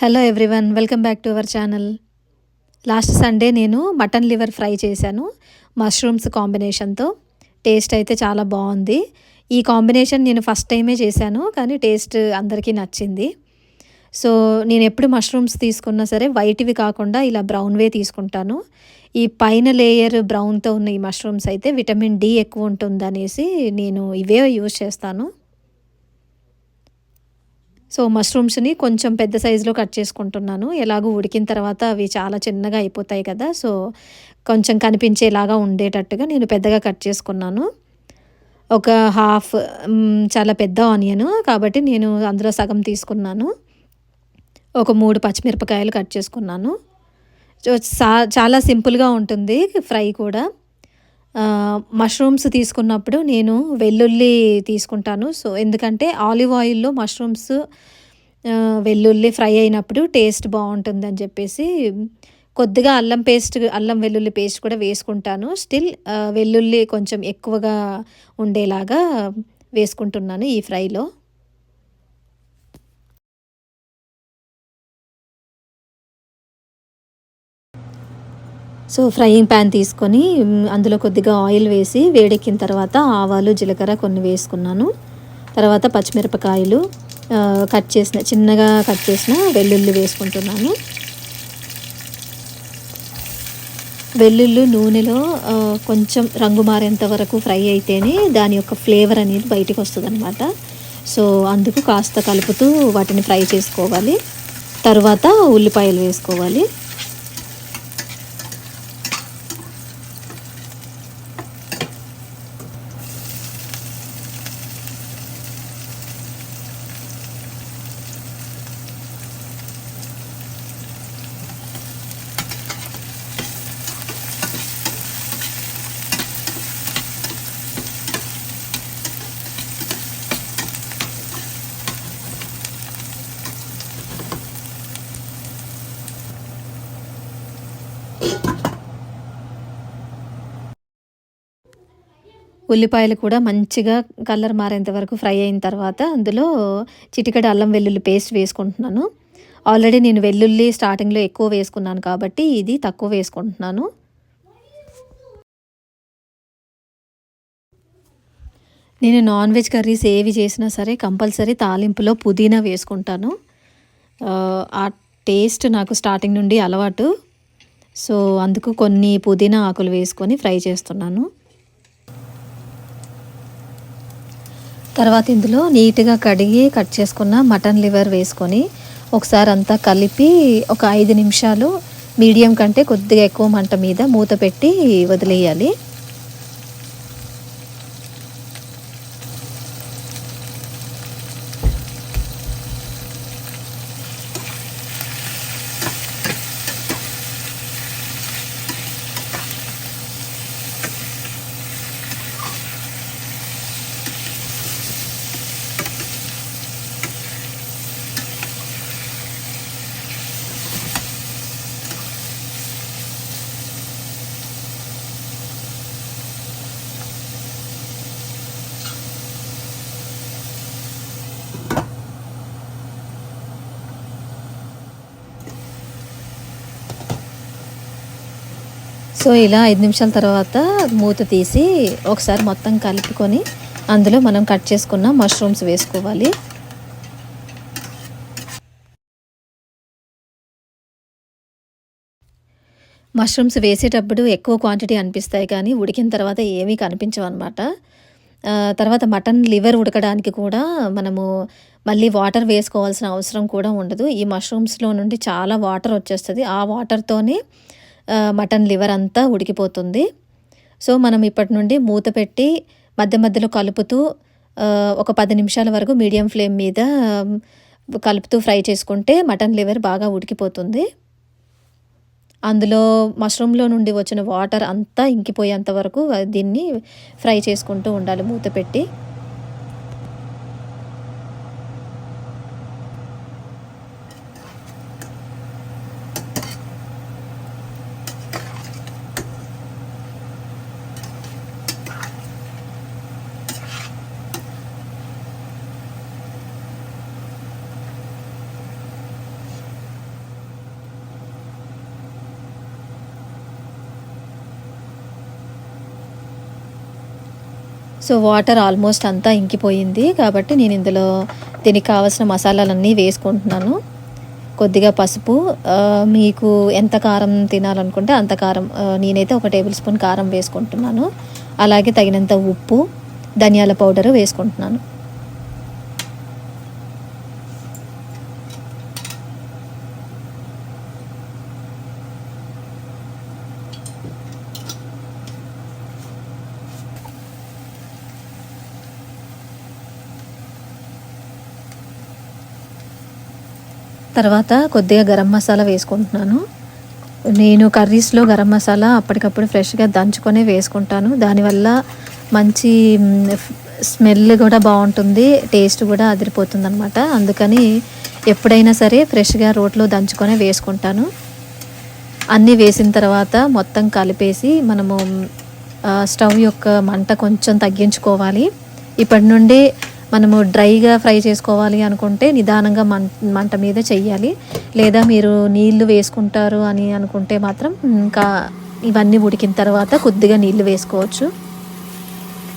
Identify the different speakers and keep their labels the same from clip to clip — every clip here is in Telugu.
Speaker 1: Hello everyone welcome back to our channel last Sunday నేను మటన్ లివర్ ఫ్రై చేశాను మష్రూమ్స్ కాంబినేషన్తో టేస్ట్ అయితే చాలా బాగుంది. ఈ కాంబినేషన్ నేను ఫస్ట్ టైమే చేశాను కానీ టేస్ట్ అందరికీ నచ్చింది. సో నేను ఎప్పుడు మష్రూమ్స్ తీసుకున్నా సరే వైట్వి కాకుండా ఇలా బ్రౌన్వే తీసుకుంటాను. ఈ పైన లేయర్ బ్రౌన్తో ఉన్న ఈ మష్రూమ్స్ అయితే విటమిన్ డి ఎక్కువ ఉంటుందనేసి నేను ఇవే యూజ్ చేస్తాను. సో మష్రూమ్స్ని కొంచెం పెద్ద సైజులో కట్ చేసుకుంటున్నాను. ఎలాగో ఉడికిన తర్వాత అవి చాలా చిన్నగా అయిపోతాయి కదా సో కొంచెం కనిపించేలాగా ఉండేటట్టుగా నేను పెద్దగా కట్ చేసుకున్నాను. ఒక హాఫ్ చాలా పెద్ద ఆనియన్ కాబట్టి నేను అందులో సగం తీసుకున్నాను. ఒక మూడు పచ్చిమిరపకాయలు కట్ చేసుకున్నాను. చాలా సింపుల్గా ఉంటుంది ఫ్రై కూడా. మష్రూమ్స్ తీసుకున్నప్పుడు నేను వెల్లుల్లి తీసుకుంటాను. సో ఎందుకంటే ఆలివ్ ఆయిల్లో మష్రూమ్స్ వెల్లుల్లి ఫ్రై అయినప్పుడు టేస్ట్ బాగుంటుందని చెప్పేసి కొద్దిగా అల్లం పేస్ట్ అల్లం వెల్లుల్లి పేస్ట్ కూడా వేసుకుంటాను. స్టిల్ వెల్లుల్లి కొంచెం ఎక్కువగా ఉండేలాగా వేసుకుంటున్నాను ఈ ఫ్రైలో. సో ఫ్రైయింగ్ ప్యాన్ తీసుకొని అందులో కొద్దిగా ఆయిల్ వేసి వేడెక్కిన తర్వాత ఆవాలు జీలకర్ర కొన్ని వేసుకున్నాను. తర్వాత పచ్చిమిరపకాయలు కట్ చేసిన చిన్నగా కట్ చేసిన వెల్లుల్లి వేసుకుంటున్నాను. వెల్లుల్లి నూనెలో కొంచెం రంగు మారేంత వరకు ఫ్రై అయితేనే దాని యొక్క ఫ్లేవర్ అనేది బయటకు వస్తుంది అనమాట సో అందుకు కాస్త కలుపుతూ వాటిని ఫ్రై చేసుకోవాలి. తర్వాత ఉల్లిపాయలు వేసుకోవాలి. ఉల్లిపాయలు కూడా మంచిగా కలర్ మారేంత వరకు ఫ్రై అయిన తర్వాత అందులో చిటికడ అల్లం వెల్లుల్లి పేస్ట్ వేసుకుంటున్నాను. ఆల్రెడీ నేను వెల్లుల్లి స్టార్టింగ్లో ఎక్కువ వేసుకున్నాను కాబట్టి ఇది తక్కువ వేసుకుంటున్నాను. నేను నాన్ వెజ్ కర్రీస్ ఏవి చేసినా సరే కంపల్సరీ తాలింపులో పుదీనా వేసుకుంటాను. ఆ టేస్ట్ నాకు స్టార్టింగ్ నుండి అలవాటు. సో అందుకు కొన్ని పుదీనా ఆకులు వేసుకొని ఫ్రై చేస్తున్నాను. తర్వాత ఇందులో నీట్గా కడిగి కట్ చేసుకున్న మటన్ లివర్ వేసుకొని ఒకసారి అంతా కలిపి ఒక ఐదు నిమిషాలు మీడియం కంటే కొద్దిగా ఎక్కువ మంట మీద మూత పెట్టి వదిలేయాలి. సో ఇలా ఐదు నిమిషాల తర్వాత మూత తీసి ఒకసారి మొత్తం కలుపుకొని అందులో మనం కట్ చేసుకున్న మష్రూమ్స్ వేసుకోవాలి. మష్రూమ్స్ వేసేటప్పుడు ఎక్కువ క్వాంటిటీ అనిపిస్తాయి కానీ ఉడికిన తర్వాత ఏమీ కనిపించవు అనమాట తర్వాత మటన్ లివర్ ఉడకడానికి కూడా మనము మళ్ళీ వాటర్ వేసుకోవాల్సిన అవసరం కూడా ఉండదు. ఈ మష్రూమ్స్లో నుండి చాలా వాటర్ వచ్చేస్తుంది. ఆ వాటర్తోనే మటన్ లివర్ అంతా ఉడికిపోతుంది. సో మనం ఇప్పటి నుండి మూత పెట్టి మధ్య మధ్యలో కలుపుతూ ఒక పది నిమిషాల వరకు మీడియం ఫ్లేమ్ మీద కలుపుతూ ఫ్రై చేసుకుంటే మటన్ లివర్ బాగా ఉడికిపోతుంది. అందులో మష్రూమ్లో నుండి వచ్చిన వాటర్ అంతా ఇంకిపోయేంత వరకు దీన్ని ఫ్రై చేసుకుంటూ ఉండాలి మూత పెట్టి. సో వాటర్ ఆల్మోస్ట్ అంతా ఇంకిపోయింది. కాబట్టి నేను ఇందులో దీనికి కావాల్సిన మసాలాలన్నీ వేసుకుంటున్నాను. కొద్దిగా పసుపు మీకు ఎంత కారం తినాలనుకుంటే అంత కారం నేనైతే ఒక టేబుల్ స్పూన్ కారం వేసుకుంటున్నాను. అలాగే తగినంత ఉప్పు ధనియాల పౌడరు వేసుకుంటున్నాను. తర్వాత కొద్దిగా గరం మసాలా వేసుకుంటున్నాను. నేను కర్రీస్లో గరం మసాలా అప్పటికప్పుడు ఫ్రెష్గా దంచుకొనే వేసుకుంటాను. దానివల్ల మంచి స్మెల్ కూడా బాగుంటుంది టేస్ట్ కూడా అదిరిపోతుంది అనమాట అందుకని ఎప్పుడైనా సరే ఫ్రెష్గా రోట్లో దంచుకొనే వేసుకుంటాను. అన్నీ వేసిన తర్వాత మొత్తం కలిపేసి మనము స్టవ్ యొక్క మంట కొంచెం తగ్గించుకోవాలి. ఇప్పటి నుండి మనము డ్రైగా ఫ్రై చేసుకోవాలి అనుకుంటే నిదానంగా మం మంట మీద చెయ్యాలి. లేదా మీరు నీళ్ళు వేసుకుంటారు అని అనుకుంటే మాత్రం ఇంకా ఇవన్నీ ఉడికిన తర్వాత కొద్దిగా నీళ్ళు వేసుకోవచ్చు.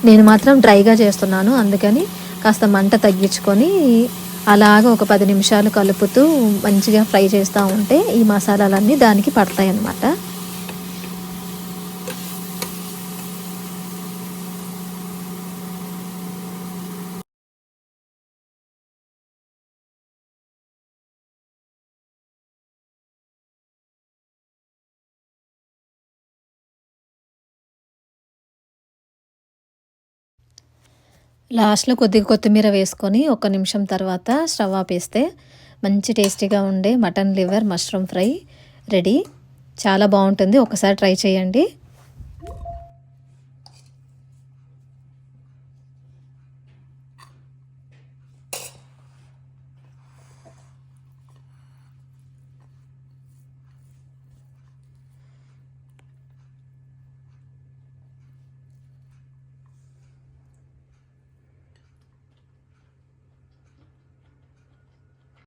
Speaker 1: నేను మాత్రం డ్రైగా చేస్తున్నాను అందుకని కాస్త మంట తగ్గించుకొని అలాగ ఒక పది నిమిషాలు కలుపుతూ మంచిగా ఫ్రై చేస్తూ ఉంటే ఈ మసాలాలన్నీ దానికి పడతాయి అన్నమాట లాస్ట్లో కొద్దిగా కొత్తిమీర వేసుకొని ఒక నిమిషం తర్వాత స్టవ్ ఆపేస్తే మంచి టేస్టీగా ఉండే mutton liver mushroom fry ready. చాలా బాగుంటుంది. ఒకసారి ట్రై చేయండి.